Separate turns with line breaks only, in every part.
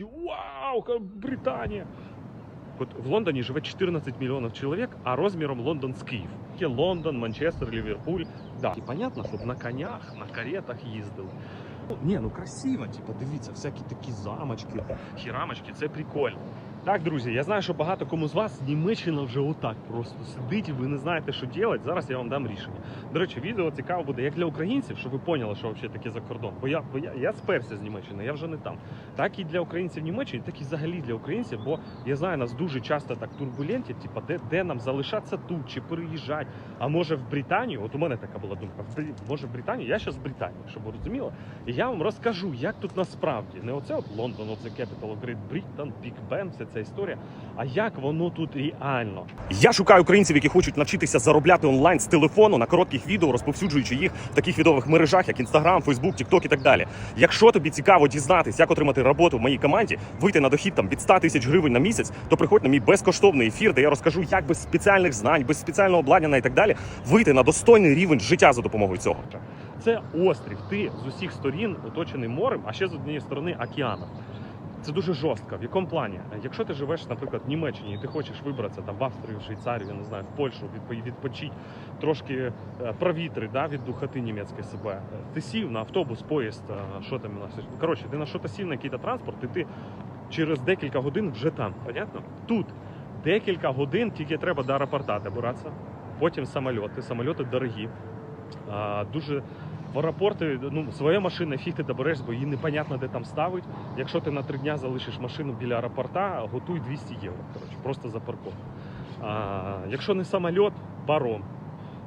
Вау, Британия! Британія! От в Лондоні живе 14 мільйонів чоловік, а розміром Лондон з Київ. Є Лондон, Манчестер, Ліверпуль. Да. І понятно, щоб на конях, на каретах їздили. Ну, ні, ну красиво, типу, дивіться, всякі такі замочки, хірамочки, це прикольно. Так, друзі, я знаю, що багато кому з вас Німеччина вже отак просто сидить, і ви не знаєте, що робити. Зараз я вам дам рішення. До речі, відео цікаво буде як для українців, щоб ви поняли, що взагалі таке за кордон. Бо я, бо я, я сперся з Німеччини, я вже не там. Так і для українців в Німеччині, так і взагалі для українців, бо я знаю, нас дуже часто так турбулентять, типу, де, де нам залишатися тут чи переїжджати. А може в Британію? От у мене така була думка. в Брі- Може в Британію? Я зараз в Британії, щоб ви розуміли. І я вам розкажу, як тут насправді не оце от Лондон, оце Capital of Great Britain, Big Ben, вся ця історія. А як воно тут реально?
Я шукаю українців, які хочуть навчитися заробляти онлайн з телефону на коротких відео, розповсюджуючи їх в таких відових мережах, як Instagram, Facebook, TikTok і так далі. Якщо тобі цікаво дізнатись, як отримати роботу в моїй команді, вийти на дохід там від 100 тисяч гривень на місяць, то приходь на мій безкоштовний ефір, де я розкажу, як без спеціальних знань, без спеціального обладнання і так далі, вийти на достойний рівень життя за допомогою цього.
Це острів. Ти з усіх сторін оточений морем, а ще з однієї сторони океаном. Це дуже жорстко. В якому плані? Якщо ти живеш, наприклад, в Німеччині, і ти хочеш вибратися там в Австрію, в Швейцарію, не знаю, в Польщу, відпо- відпочити, трошки е, провітри да, від духоти німецької себе. Ти сів на автобус, поїзд, е, що там у нас. Коротше, ти на що-то сів на якийсь транспорт, і ти через декілька годин вже там. Понятно? Тут декілька годин тільки треба до аеропорта добиратися. Потім самольоти. Самольоти дорогі. Дуже в аеропорти ну, своя машина, фіг ти добереш, бо її непонятно де там ставить. Якщо ти на три дня залишиш машину біля аеропорта, готуй 200 євро. Коротше, просто за парком. А, якщо не самоліт, паром.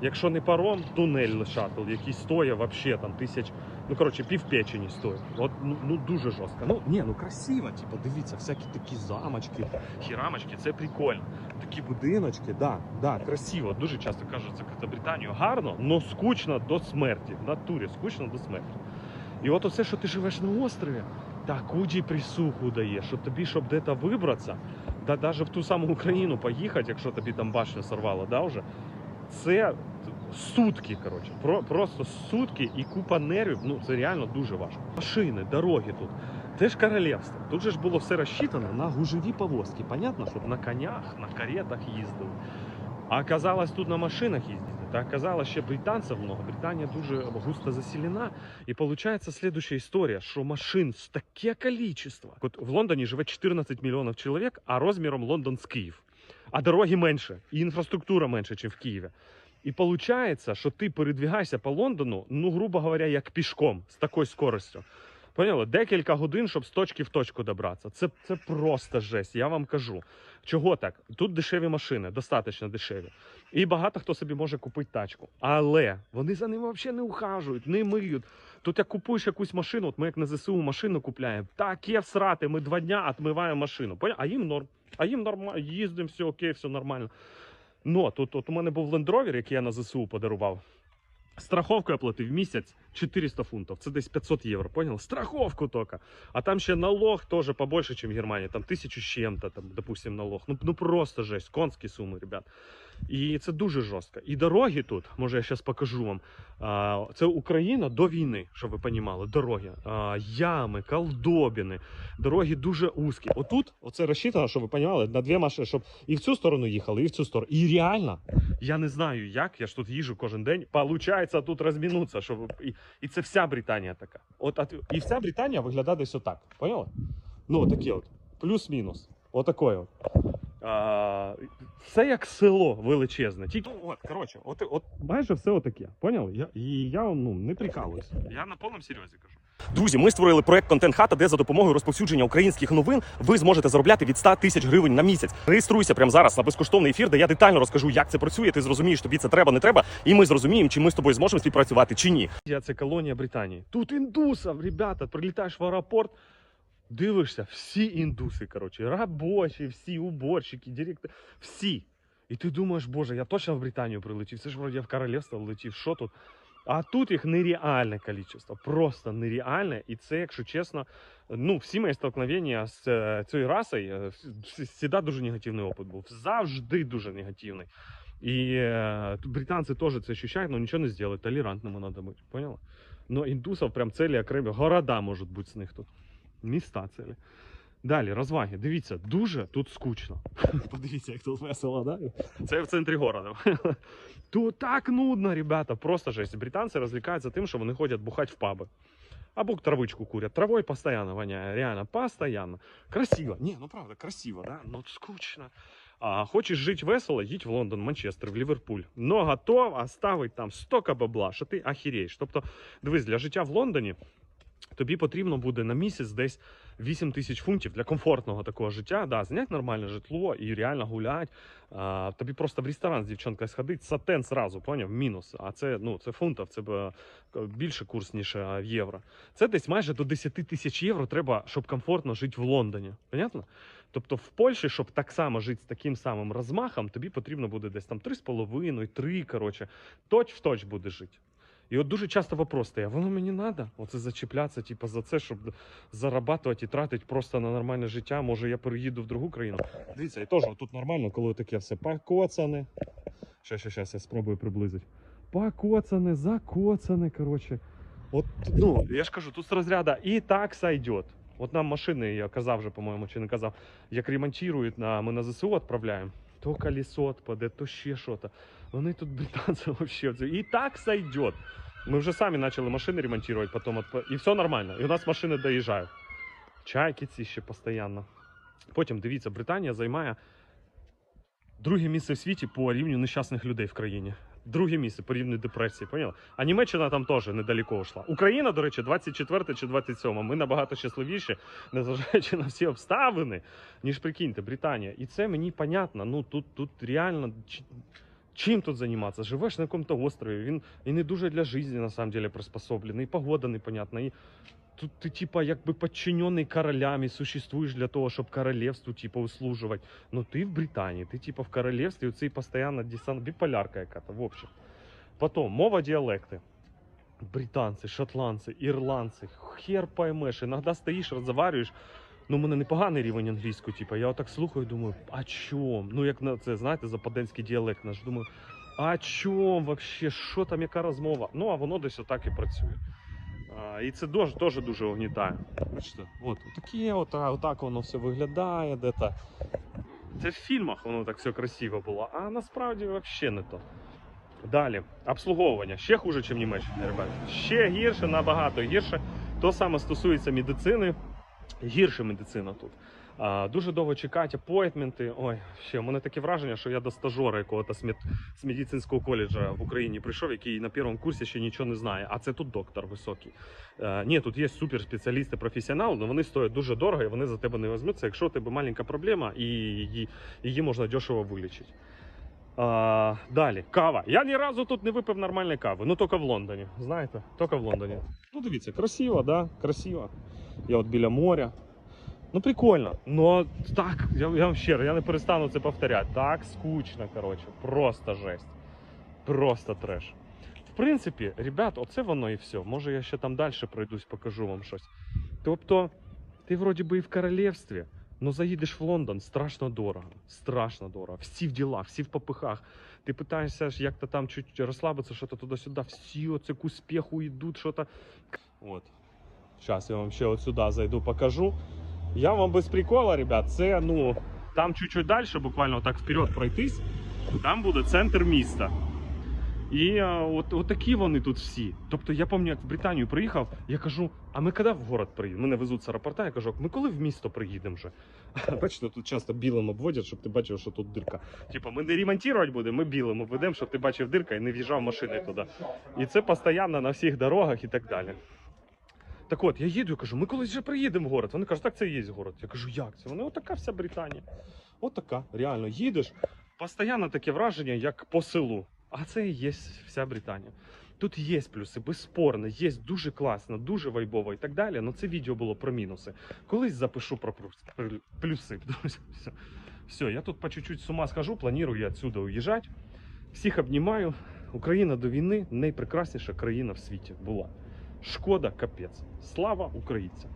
Якщо не паром, тунель шаттл, який стоїть вообще там тисяч, ну коротше, пів печені стоїть. От ну, ну дуже жорстко. Ну ні, ну красиво, типу, дивіться, всякі такі замочки, хірамочки, це прикольно. Такі будиночки, да, да, красиво. Дуже часто кажуть, це Британію гарно, але скучно до смерті. В натурі скучно до смерті. І от оце, що ти живеш на острові, так уді присуху дає, що тобі, щоб де-то вибратися, да навіть в ту саму Україну поїхати, якщо тобі там башню сорвало, да, вже, це сутки, коротше, про, просто сутки і купа нервів. Ну це реально дуже важко. Машини, дороги тут. Це ж королівство. Тут же ж було все розчитано на гужеві повозки. Понятно, щоб на конях, на каретах їздили. А оказалось, тут на машинах їздити. Та оказалось, ще британців много. Британія дуже густо заселена. І виходить слідуща історія, що машин з таке кількість. От в Лондоні живе 14 мільйонів чоловік, а розміром Лондон з Київ. А дороги менше, і інфраструктура менше, ніж в Києві. І виходить, що ти передвігаєшся по Лондону, ну, грубо говоря, як пішком з такою скоростю. Поняли? Декілька годин, щоб з точки в точку добратися. Це, це просто жесть, я вам кажу. Чого так? Тут дешеві машини, достатньо дешеві. І багато хто собі може купити тачку. Але вони за ними взагалі не ухажують, не миють. Тут як купуєш якусь машину, от ми як на ЗСУ машину купляємо, таке всрати, ми два дня відмиваємо машину. Поня- А їм норм. А їм нормально, їздимо, все окей, все нормально. Ну, тут от у мене був Rover, який я на ЗСУ подарував. Страховку я платив місяць 400 фунтів. Це десь 500 євро, понял? Страховку тільки. А там ще налог теж побольше, ніж в Германії. Там тисячу з чим-то, там, налог. Ну, ну просто жесть, конські суми, ребят. І це дуже жорстко. І дороги тут, може я зараз покажу вам. Це Україна до війни, щоб ви розуміли, дороги. Ями, колдобіни, дороги дуже узькі. Отут, оце розчитано, щоб ви розуміли, на дві машини, щоб і в цю сторону їхали, і в цю сторону. І реально, я не знаю як, я ж тут їжу кожен день. Получається тут розмінутися, щоб і, і це вся Британія така. От і вся Британія виглядає десь отак. Поняли? Ну, такі от. Плюс-мінус. Отакої от. А, все як село величезне. Тільки ну, от, коротше, от, от майже все отаке. Поняли? Я, і я ну, не прикалуюсь. Я на повному серйозі кажу.
Друзі, ми створили проект Контент Хата, де за допомогою розповсюдження українських новин ви зможете заробляти від 100 тисяч гривень на місяць. Реєструйся прямо зараз на безкоштовний ефір, де я детально розкажу, як це працює. Ти зрозумієш, тобі це треба, не треба, і ми зрозуміємо, чи ми з тобою зможемо співпрацювати чи ні.
Я це колонія Британії. Тут індусів, ребята, прилітаєш в аеропорт, дивишся, всі індуси, коротше, робочі, всі уборщики, директори, всі. І ти думаєш, боже, я точно в Британію прилетів. Це ж вроді в королівство влетів, що тут? А тут їх нереальне кількість, просто нереальне. І це, якщо чесно, ну, всі мої столкновення з е, цією расою, завжди дуже негативний опит був. Завжди дуже негативний. І е, британці теж це ощущають, але нічого не зроблять. Толерантними треба бути, поняла? Но індусів прям цілі окремі города можуть бути з них тут. Міста цілі. Далі, розваги. Дивіться, дуже тут скучно. Подивіться, як тут весело, да? Це в центрі города. Тут так нудно, ребята. Просто жесть. Британці розвлікаються тим, що вони ходять бухати в паби. Або травичку курять. Травой постоянно воняє, реально, постоянно. Красиво. Не, ну правда, красиво, да? Ну скучно. А хочеш жити весело, їдь в Лондон, Манчестер, в Ліверпуль. Но готов оставить там стока бабла, що ти ахіреєш. Тобто, дивись, для життя в Лондоні тобі потрібно буде на місяць десь 8 тисяч фунтів для комфортного такого життя. Да, зняти нормальне житло і реально гуляти. А, тобі просто в ресторан з дівчонкою сходити, сатен зразу, поняв? Мінус. А це, ну, це фунтів, це е, більше курс, ніж е, в євро. Це десь майже до 10 тисяч євро треба, щоб комфортно жити в Лондоні. Понятно? Тобто в Польщі, щоб так само жити з таким самим розмахом, тобі потрібно буде десь там 3,5, 3, коротше, точ в точ буде жити. І от дуже часто вопрос стає, воно мені треба? Оце зачіплятися, типу, за це, щоб зарабатувати і тратити просто на нормальне життя. Може, я переїду в другу країну. Дивіться, і теж тут нормально, коли таке все покоцане. Щас, щас, щас, я спробую приблизити. Покоцане, закоцане, коротше. От, ну, я ж кажу, тут з розряду і так сойдет. От нам машини, я казав вже, по-моєму, чи не казав, як ремонтують, на, ми на ЗСУ відправляємо. То колесо відпаде, то ще що то. Вони тут британці це- І так сойдет. Ми вже самі почали машини ремонтувати, потім отп- і все нормально. І у нас машини доїжджають. Чайки ці ще постійно. Потім дивіться, Британія займає друге місце в світі по рівню нещасних людей в країні. Друге місце по рівню депресії, поняла? А Німеччина там теж недалеко йшла. Україна, до речі, 24 чи 27. Ми набагато щасливіші, незважаючи на всі обставини, ніж прикиньте, Британія. І це мені понятно. Ну тут, тут реально чим тут займатися? Живеш на якому-то острові. Він і не дуже для життя на самом деле приспособлений. І погода непонятна. І тут ти, типа, якби подчинений королям і существуєш для того, щоб королевству, типа, услужувати. Ну ти в Британії, ти типа в королевстві, оцей постійно десант, біполярка яка-то, в общем. Потім мова діалекти. Британці, шотландці, ірландці, хер поймеш, іноді стоїш, розговарюєш. Ну, у мене непоганий рівень англійської, типу, я отак слухаю, думаю, а чом? Ну, як на це, знаєте, западенський діалект наш. Думаю, а чом вообще, що там, яка розмова? Ну, а воно десь отак і працює. А, і це дуже, теж дуже огнітає. Бачите, от, таке, от, отак воно все виглядає, де-то. Це в фільмах воно так все красиво було, а насправді взагалі не то. Далі, обслуговування. Ще хуже, ніж в Німеччині, ребята. Ще гірше, набагато гірше. То саме стосується медицини. Гірше медицина тут. Дуже довго чекати апойтменти. Ой, ще у мене таке враження, що я до стажера якогось з, мед... медицинського коледжа в Україні прийшов, який на першому курсі ще нічого не знає. А це тут доктор високий. Е, ні, тут є суперспеціалісти, професіонали, але вони стоять дуже дорого і вони за тебе не візьмуться, якщо у тебе маленька проблема і її, її можна дешево вилічити. А, далі, кава. Я ні разу тут не випив нормальної кави, ну тільки в Лондоні. Знаєте, тільки в Лондоні. Ну, дивіться, красиво, да? Красиво. Я от біля моря. Ну, прикольно. Ну так, я, я вам щиро, я не перестану це повторяти. Так скучно, коротше. Просто жесть. Просто треш. В принципі, ребят, оце воно і все. Може я ще там далі пройдусь, покажу вам щось. Тобто, ти вроді би і в королівстві, Ну, заїдеш в Лондон, страшно дорого. Страшно дорого. Всі в ділах, всі в попихах. Ти питаєшся як-то там чуть розслабитися, що то туди-сюди. Всі оце к успіху йдуть, що то. От. Зараз я вам ще от сюди зайду, покажу. Я вам без прикола, ребят, це ну. Там чуть-чуть далі, буквально так вперед пройтись, там буде центр міста. І а, от, от такі вони тут всі. Тобто я пам'ятаю, як в Британію приїхав, я кажу, а ми коли в город приїдемо? Мене везуть з аеропорта, я кажу, ми коли в місто приїдемо вже? Бачите, тут часто білим обводять, щоб ти бачив, що тут дирка. Типа, ми не ремонтувати будемо, ми білим обведемо, щоб ти бачив дирка і не в'їжджав машиною туди. І це постійно на всіх дорогах і так далі. Так от, я їду і кажу, ми колись вже приїдемо в город. Вони кажуть, так це і є город. Я кажу, як це? Вони отака вся Британія. Отака, реально, їдеш, постійно таке враження, як по селу. А це і є вся Британія. Тут є плюси, безспорно, є дуже класно, дуже вайбово і так далі. але це відео було про мінуси. Колись запишу про плюси. Все. все, я тут по чуть-чуть з ума схожу, планую отсюда уїжджати. Всіх обнімаю. Україна до війни найпрекрасніша країна в світі була. Шкода, капець. Слава українцям!